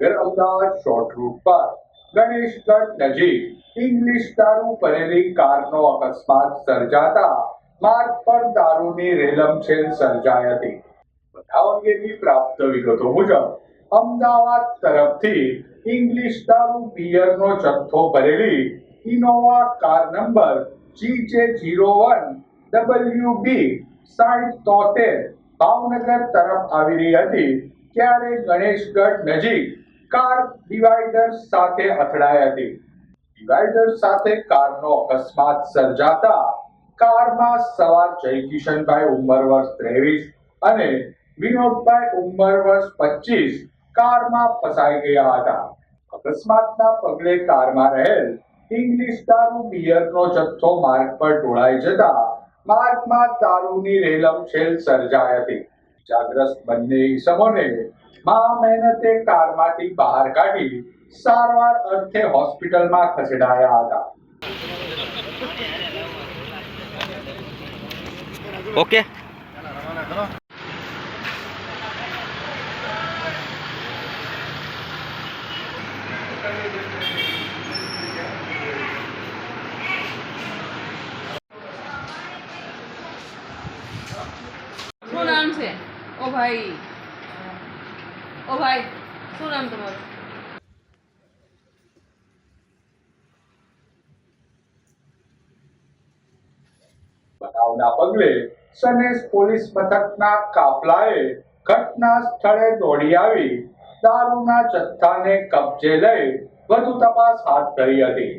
Bhavnagar Ahmedabad short route પર. ગણેશગઢ નજીક. English દારૂ ભરેલી કારનો અકસ્માત સર્જાતા માર્ગ પર દારૂની રેલમછેલ સર્જાઈ હતી. બધા અંગેની પ્રાપ્ત વિગતો મુજબ, અમદાવાદ તરફથી ઇંગ્લિશ દારૂ બિયરનો જથ્થો ભરેલી ઇનોવા કાર નંબર જી જે જીરો વન ડબલ્યુ બી સાઠ તોતેર ભાવનગર તરફ આવી રહી હતી. ત્યારે ગણેશગઢ નજીક કાર ડિવાઈડર સાથે અથડાઈ હતી. ડિવાઈડર સાથે કારનો અકસ્માત સર્જાતા કારમાં સવાર જયકિશનભાઈ ઉંમર વર્ષ ત્રેવીસ અને વિનોદભાઈ ઉંમર વર્ષ પચીસ કારમાં ફસાઈ ગયા હતા. અકસ્માતના પગલે કારમાં રહેલ ઇંગ્લિશ દારૂ બિયરનો જથ્થો માર્ગ પર ઢોળાઈ જતા માર્ગમાં દારૂની રેલમછેલ સર્જાઈ હતી. ઇજાગ્રસ્ત બંને ઈસમોને મા મહેનતે કારમાંથી બહાર કાઢી સારવાર અર્થે હોસ્પિટલમાં ખસેડાયા હતા. ઓકે. શું નામ છે? ઓ ભાઈ. ઓ ભાઈ, શું નામ તમારું? બનાવના પગલે સનેસ પોલીસ મથકના કાફલાએ ઘટના સ્થળે દોડી આવી. દારૂના જથ્થાને કબજે લઈ વધુ તપાસ હાથ ધરી હતી.